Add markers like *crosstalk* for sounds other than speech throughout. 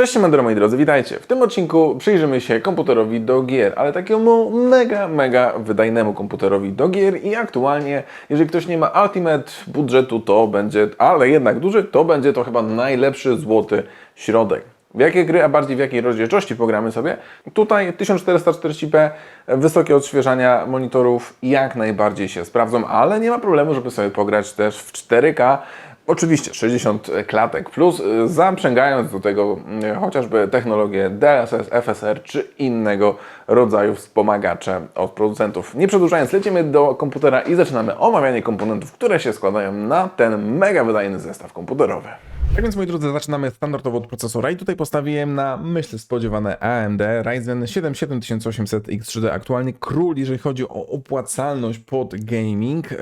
Cześć, siemandero moi drodzy, witajcie. W tym odcinku przyjrzymy się komputerowi do gier, ale takiemu mega, mega wydajnemu komputerowi do gier i aktualnie, jeżeli ktoś nie ma ultimate budżetu, to będzie, ale jednak duży, to będzie to chyba najlepszy złoty środek. W jakie gry, a bardziej w jakiej rozdzielczości pogramy sobie? Tutaj 1440p, wysokie odświeżania monitorów jak najbardziej się sprawdzą, ale nie ma problemu, żeby sobie pograć też w 4K. Oczywiście 60 klatek plus, y, zaprzęgając do tego y, chociażby technologię DLSS, FSR czy innego rodzaju wspomagacze od producentów. Nie przedłużając, lecimy do komputera i zaczynamy omawianie komponentów, które się składają na ten mega wydajny zestaw komputerowy. Tak więc moi drodzy, zaczynamy standardowo od procesora i tutaj postawiłem na myśl spodziewane AMD Ryzen 7 7800X3D aktualnie król, jeżeli chodzi o opłacalność pod gaming. E,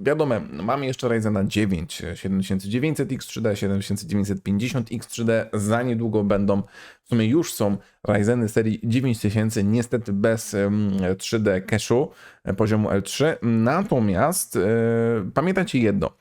wiadomo, mamy jeszcze Ryzena 9 7900X3D, 7950X3D, za niedługo będą, w sumie już są Ryzeny serii 9000, niestety bez em, 3D cache'u e, poziomu L3, natomiast e, pamiętajcie jedno,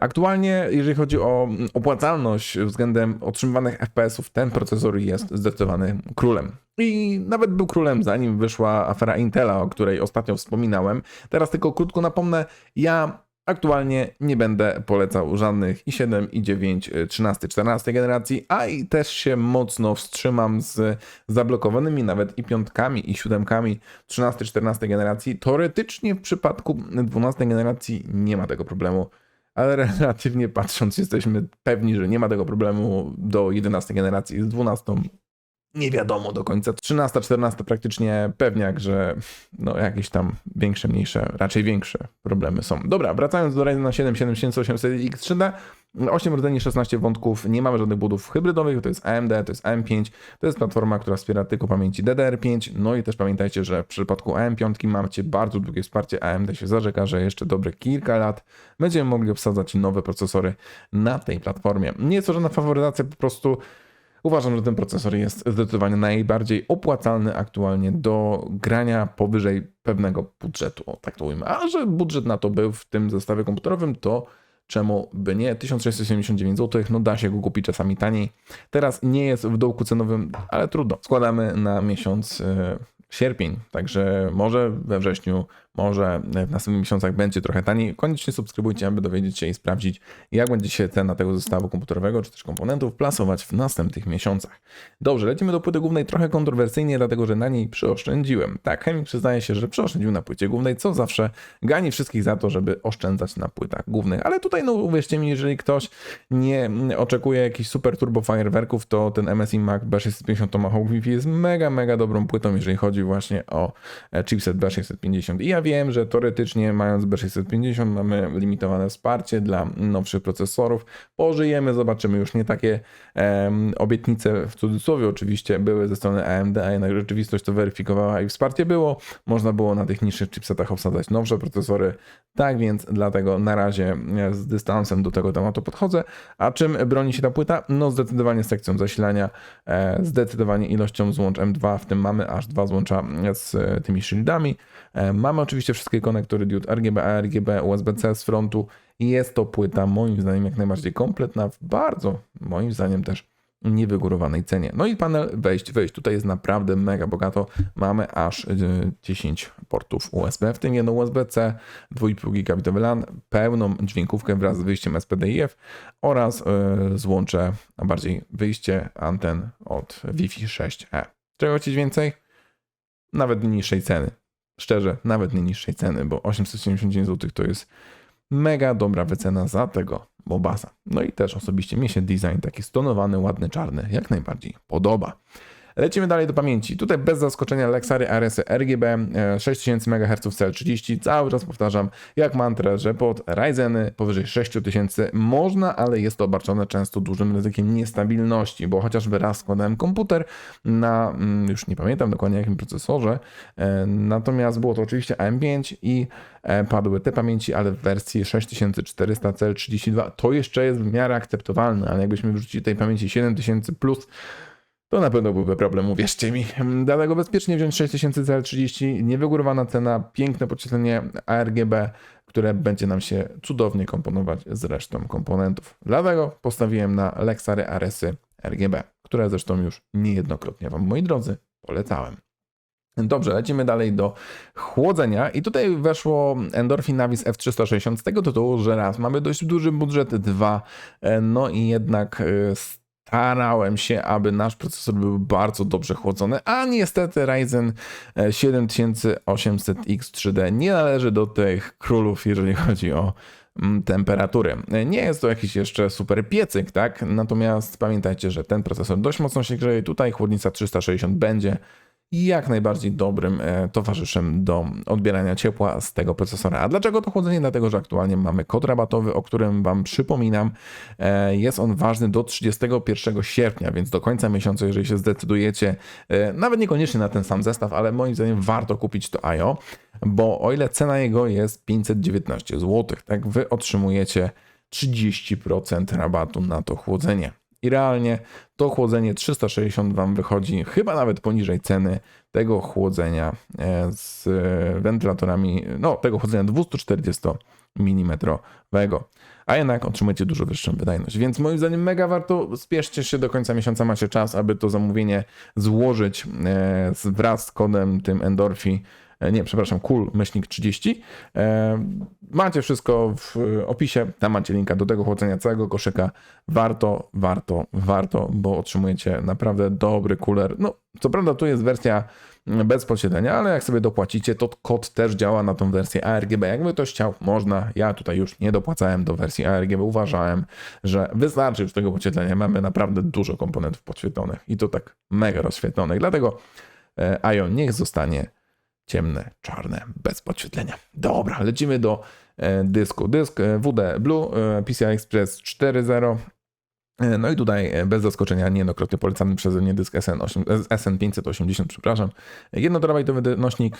Aktualnie, jeżeli chodzi o mm, opłacalność względem otrzymywanych FPS-ów, ten procesor jest zdecydowany królem. I nawet był królem, zanim wyszła afera Intela, o której ostatnio wspominałem. Teraz tylko krótko napomnę, ja aktualnie nie będę polecał żadnych i7, i9, 13, 14 generacji, a i też się mocno wstrzymam z zablokowanymi nawet i piątkami, i siódemkami 13, 14 generacji. Teoretycznie w przypadku 12 generacji nie ma tego problemu ale *laughs* relatywnie patrząc, jesteśmy pewni, że nie ma tego problemu do 11 generacji. Z 12 nie wiadomo do końca. 13, 14 praktycznie pewniak, że no jakieś tam większe, mniejsze, raczej większe problemy są. Dobra, wracając do Ryzena 7 7800X3D. 8 rdzeni, 16 wątków, nie mamy żadnych budów hybrydowych, to jest AMD, to jest AM5, to jest platforma, która wspiera tylko pamięci DDR5, no i też pamiętajcie, że w przypadku AM5 macie bardzo długie wsparcie, AMD się zarzeka, że jeszcze dobre kilka lat będziemy mogli obsadzać nowe procesory na tej platformie. Nie jest to żadna faworyzacja, po prostu Uważam, że ten procesor jest zdecydowanie najbardziej opłacalny aktualnie do grania powyżej pewnego budżetu. O, tak to ujmę. A że budżet na to był w tym zestawie komputerowym, to czemu by nie? 1679 zł, no da się go kupić czasami taniej. Teraz nie jest w dołku cenowym, ale trudno. Składamy na miesiąc e, sierpień, także może we wrześniu, może w następnych miesiącach będzie trochę taniej. Koniecznie subskrybujcie, aby dowiedzieć się i sprawdzić, jak będzie się cena tego zestawu komputerowego czy też komponentów plasować w następnych miesiącach. Dobrze, lecimy do płyty głównej trochę kontrowersyjnie, dlatego że na niej przyoszczędziłem. Tak, chemik przyznaje się, że przyoszczędził na płycie głównej, co zawsze gani wszystkich za to, żeby oszczędzać na płytach głównych. Ale tutaj, no uwierzcie mi, jeżeli ktoś nie oczekuje jakichś super turbo fajerwerków, to ten MSI Mac B650 Tomahawk Wi-Fi jest mega, mega dobrą płytą, jeżeli chodzi właśnie o e, chipset B650. I ja wiem, że teoretycznie mając B650 mamy limitowane wsparcie dla nowszych procesorów. Pożyjemy, zobaczymy już nie takie em, obietnice w cudzysłowie oczywiście były ze strony AMD, a jednak rzeczywistość to weryfikowała i wsparcie było. Można było na tych niższych chipsetach obsadzać nowsze procesory. Tak więc dlatego na razie e, z dystansem do tego tematu podchodzę. A czym broni się ta płyta? No zdecydowanie sekcją zasilania, e, zdecydowanie ilością złącz M2, w tym mamy aż dwa złącza z e, tymi shieldami. Mamy oczywiście wszystkie konektory diod RGB, ARGB, USB-C z frontu jest to płyta moim zdaniem jak najbardziej kompletna w bardzo, moim zdaniem też niewygórowanej cenie. No i panel wejść, wejść. Tutaj jest naprawdę mega bogato. Mamy aż e, 10 portów USB, w tym jedno USB-C, 2,5 gigabitowy LAN, pełną dźwiękówkę wraz z wyjściem SPD-IF oraz e, złącze, a bardziej wyjście anten od Wi-Fi 6E. Czego chcieć więcej? Nawet niższej ceny szczerze, nawet nie niższej ceny, bo 879 zł to jest mega dobra wycena za tego Mobasa. No i też osobiście mi się design taki stonowany, ładny, czarny jak najbardziej podoba. Lecimy dalej do pamięci. Tutaj bez zaskoczenia Lexary RS RGB 6000 MHz CL30. Cały czas powtarzam jak mantrę, że pod Ryzeny powyżej 6000 można, ale jest to obarczone często dużym ryzykiem niestabilności, bo chociażby raz składałem komputer na, mm, już nie pamiętam dokładnie jakim procesorze, e, natomiast było to oczywiście AM5 i e, padły te pamięci, ale w wersji 6400 CL32 to jeszcze jest w miarę akceptowalne, ale jakbyśmy wrzucili tej pamięci 7000 plus, to na pewno byłby problem, uwierzcie mi. Dlatego bezpiecznie wziąć 6000 CL30, niewygórowana cena, piękne podświetlenie ARGB, które będzie nam się cudownie komponować z resztą komponentów. Dlatego postawiłem na Lexary RS RGB, które zresztą już niejednokrotnie Wam, moi drodzy, polecałem. Dobrze, lecimy dalej do chłodzenia i tutaj weszło Endorphin Navis F360 z tego tytułu, że raz, mamy dość duży budżet, dwa, no i jednak e, starałem się, aby nasz procesor był bardzo dobrze chłodzony, a niestety Ryzen e, 7800X3D nie należy do tych królów, jeżeli chodzi o mm, temperatury. E, Nie jest to jakiś jeszcze super piecyk, tak? Natomiast pamiętajcie, że ten procesor dość mocno się grzeje. Tutaj chłodnica 360 będzie jak najbardziej dobrym e, towarzyszem do odbierania ciepła z tego procesora. A dlaczego to chłodzenie? Dlatego, że aktualnie mamy kod rabatowy, o którym Wam przypominam. E, Jest on ważny do 31 sierpnia, więc do końca miesiąca, jeżeli się zdecydujecie, e, nawet niekoniecznie na ten sam zestaw, ale moim zdaniem warto kupić to IO, bo o ile cena jego jest 519 zł, tak Wy otrzymujecie 30% rabatu na to chłodzenie. I realnie to chłodzenie 360 Wam wychodzi chyba nawet poniżej ceny tego chłodzenia e, z wentylatorami, no tego chłodzenia 240 mm, a jednak otrzymujecie dużo wyższą wydajność. Więc moim zdaniem mega warto, spieszcie się do końca miesiąca, macie czas, aby to zamówienie złożyć e, wraz z kodem tym Endorfi, nie, przepraszam, cool myślnik 30. E, Macie wszystko w e, opisie, tam macie linka do tego chłodzenia całego koszyka. Warto, warto, warto, bo otrzymujecie naprawdę dobry cooler. No, co prawda tu jest wersja mm, bez podświetlenia, ale jak sobie dopłacicie, to kod też działa na tą wersję ARGB. Jakby ktoś chciał, można. Ja tutaj już nie dopłacałem do wersji ARGB. Uważałem, że wystarczy już tego podświetlenia. Mamy naprawdę dużo komponentów podświetlonych i to tak mega rozświetlonych. Dlatego e, IO niech zostanie ciemne, czarne, bez podświetlenia. Dobra, lecimy do e, dysku. Dysk e, WD Blue e, PCI Express 4.0. E, No i tutaj bez zaskoczenia niejednokrotnie polecany przeze mnie dysk SN8, e, SN580, przepraszam. 1 terabajtowy nośnik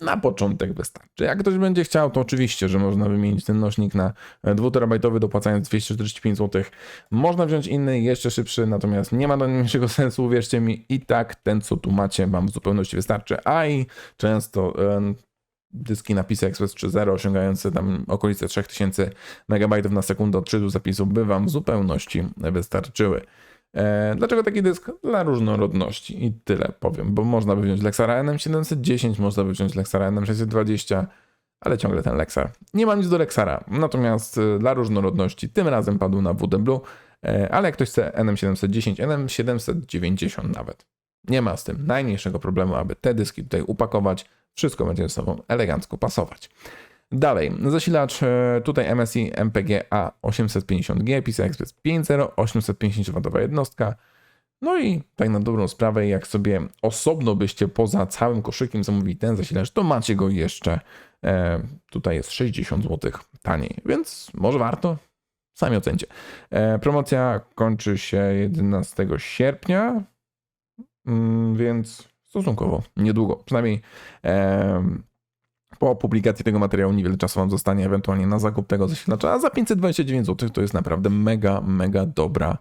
na początek wystarczy. Jak ktoś będzie chciał, to oczywiście, że można wymienić ten nośnik na 2 terabajtowy dopłacając 245 zł. Można wziąć inny, jeszcze szybszy, natomiast nie ma najmniejszego *laughs* sensu, uwierzcie mi. I tak ten, co tu macie, wam w zupełności wystarczy. A i często em, dyski na PCI Express 3.0 osiągające tam okolice 3000 MB na sekundę odczytu zapisu by wam w zupełności wystarczyły. E, Dlaczego taki dysk? Dla różnorodności i tyle powiem, bo można by wziąć Lexara NM710, można by wziąć Lexara NM620, ale ciągle ten Lexar. Nie mam nic do Lexara, natomiast e, dla różnorodności tym razem padł na WD Blue, e, ale jak ktoś chce NM710, NM790 nawet. Nie ma z tym najmniejszego problemu, aby te dyski tutaj upakować. Wszystko będzie ze sobą elegancko pasować. Dalej, zasilacz e, tutaj MSI MPG A850G, PCI Express 5.0, 850W jednostka. No i tak na dobrą sprawę, jak sobie osobno byście poza całym koszykiem zamówili ten zasilacz, to macie go jeszcze, e, tutaj jest 60 zł taniej, więc może warto? Sami ocencie. E, promocja kończy się 11 sierpnia, mm, więc stosunkowo niedługo. Przynajmniej em, po publikacji tego materiału niewiele czasu Wam zostanie ewentualnie na zakup tego zasilacza, a za 529 zł to jest naprawdę mega, mega dobra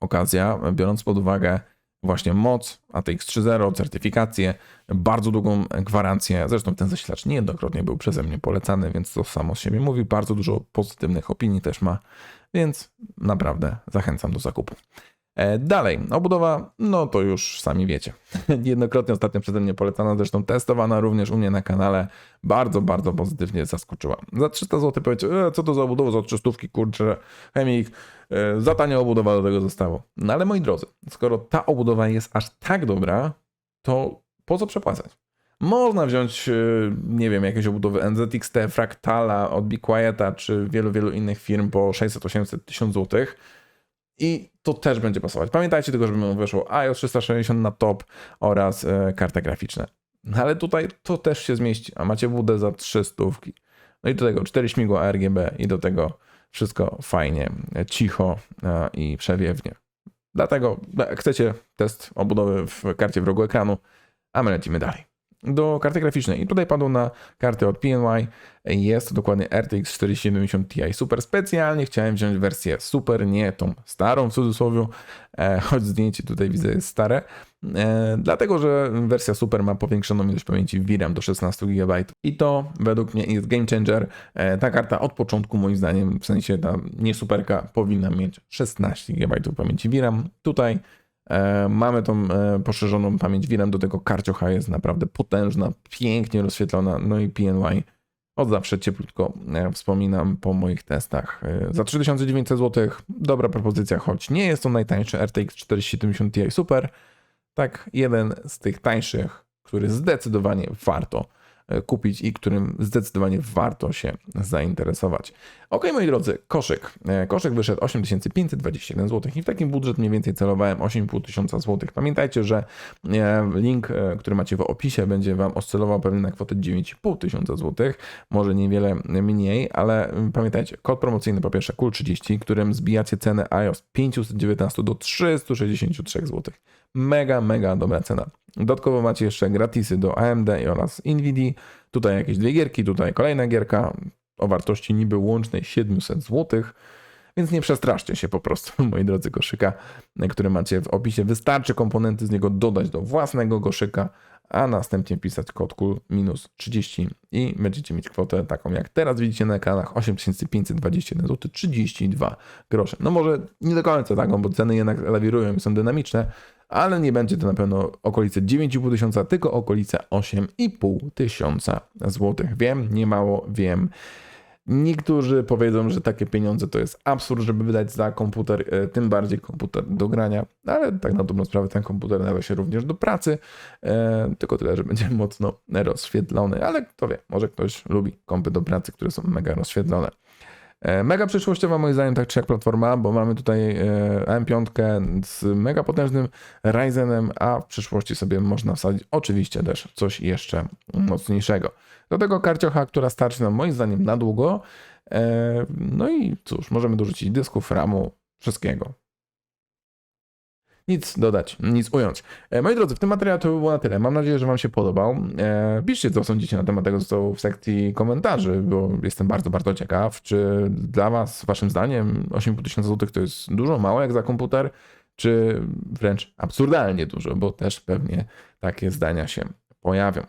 okazja, biorąc pod uwagę właśnie moc ATX 3.0, certyfikację, bardzo długą gwarancję. Zresztą ten zasilacz niejednokrotnie był przeze mnie polecany, więc to samo z siebie mówi. Bardzo dużo pozytywnych opinii też ma, więc naprawdę zachęcam do zakupu. E, Dalej, obudowa, no to już sami wiecie. *laughs* Jednokrotnie ostatnio przeze mnie polecana, zresztą testowana również u mnie na kanale. Bardzo, bardzo pozytywnie zaskoczyła. Za 300 zł powiecie, e, co to za obudowa, za 300, kurczę, chemik, e, za tania obudowa do tego zostało. No ale moi drodzy, skoro ta obudowa jest aż tak dobra, to po co przepłacać? Można wziąć, e, nie wiem, jakieś obudowy NZXT, Fractala, od Be Quieta, czy wielu, wielu innych firm po 600, 800, 1000 złotych. I to też będzie pasować. Pamiętajcie tylko, żeby mu weszło iOS 360 na top oraz e, karta graficzna. No ale tutaj to też się zmieści, a macie WD za 300. No i do tego 4 śmigła RGB i do tego wszystko fajnie, e, cicho e, i przewiewnie. Dlatego e, chcecie test obudowy w karcie w rogu ekranu, a my lecimy dalej. Do karty graficznej. I tutaj padło na kartę od PNY. Jest to dokładnie RTX 4070 Ti Super. Specjalnie chciałem wziąć wersję Super, nie tą starą w cudzysłowie, e, choć zdjęcie tutaj widzę jest stare. E, dlatego, że wersja Super ma powiększoną ilość pamięci VRAM do 16 GB i to według mnie jest game changer. E, ta karta od początku moim zdaniem, w sensie ta nie superka powinna mieć 16 GB pamięci VRAM. Tutaj mamy tą e, poszerzoną pamięć VRAM, do tego karciocha jest naprawdę potężna, pięknie rozświetlona, no i PNY od zawsze cieplutko e, wspominam po moich testach. E, Za 3900 zł dobra propozycja, choć nie jest to najtańszy RTX 4070 Ti Super, tak jeden z tych tańszych, który zdecydowanie warto e, kupić i którym zdecydowanie warto się zainteresować. Ok, moi drodzy, koszyk. E, Koszyk wyszedł 8521 zł i w takim budżet mniej więcej celowałem 8500 zł. Pamiętajcie, że e, link, e, który macie w opisie, będzie Wam oscylował pewnie na kwotę 9500 zł, może niewiele mniej, ale mm, pamiętajcie, kod promocyjny po pierwsze KUL30, którym zbijacie cenę iOS z 519 do 363 zł. Mega, mega dobra cena. Dodatkowo macie jeszcze gratisy do AMD oraz Nvidia. Tutaj jakieś dwie gierki, tutaj kolejna gierka o wartości niby łącznej 700 zł. Więc nie przestraszcie się po prostu, *laughs* moi drodzy, koszyka, który macie w opisie. Wystarczy komponenty z niego dodać do własnego koszyka, a następnie wpisać kod KUL minus 30 i będziecie mieć kwotę taką jak teraz widzicie na ekranach 8521 zł 32 grosze. No może nie do końca taką, bo ceny jednak lawirują i są dynamiczne, ale nie będzie to na pewno okolice 9,5 tysiąca, tylko okolice 8,5 tysiąca złotych. Wiem, nie mało, wiem. Niektórzy powiedzą, że takie pieniądze to jest absurd, żeby wydać za komputer, e, tym bardziej komputer do grania, ale tak na dobrą sprawę ten komputer nadaje się również do pracy, e, tylko tyle, że będzie *laughs* mocno rozświetlony, ale kto wie, może ktoś lubi kompy do pracy, które są mega rozświetlone. E, Mega przyszłościowa moim zdaniem tak czy jak platforma, bo mamy tutaj e, AM5 z mega potężnym Ryzenem, a w przyszłości sobie można wsadzić oczywiście też coś jeszcze mocniejszego. Do tego karciocha, która starczy nam moim zdaniem na długo. E, No i cóż, możemy dorzucić dysków, ramu, wszystkiego. Nic dodać, nic ująć. E, Moi drodzy, w tym materiale to by było na tyle. Mam nadzieję, że Wam się podobał. E, Piszcie, co sądzicie na temat tego zostało w sekcji komentarzy, bo jestem bardzo, bardzo ciekaw, czy dla Was, Waszym zdaniem, 8,5 tysiąca złotych to jest dużo, mało jak za komputer, czy wręcz absurdalnie dużo, bo też pewnie takie zdania się pojawią.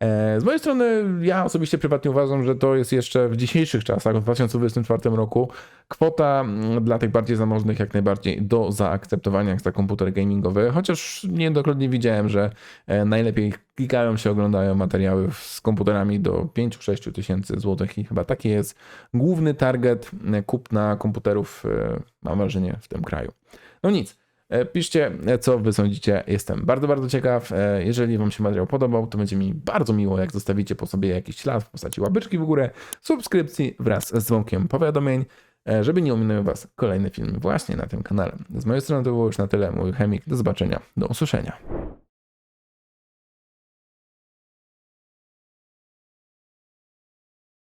E, Z mojej strony, ja osobiście prywatnie uważam, że to jest jeszcze w dzisiejszych czasach, w 2024 roku, kwota mm, dla tych bardziej zamożnych jak najbardziej do zaakceptowania jak za komputer gamingowy, chociaż niejednokrotnie widziałem, że e, najlepiej klikają się, oglądają materiały z komputerami do 5-6 tysięcy złotych i chyba taki jest główny target e, kupna komputerów, mam wrażenie, w tym kraju. No nic. E, Piszcie, e, co wy sądzicie. Jestem bardzo, bardzo ciekaw. E, Jeżeli wam się materiał podobał, to będzie mi bardzo miło, jak zostawicie po sobie jakiś ślad w postaci łapeczki w górę, subskrypcji wraz z dzwonkiem powiadomień, żeby nie ominęły was kolejne filmy właśnie na tym kanale. Z mojej strony to było już na tyle. Mój chemik. Do zobaczenia. Do usłyszenia.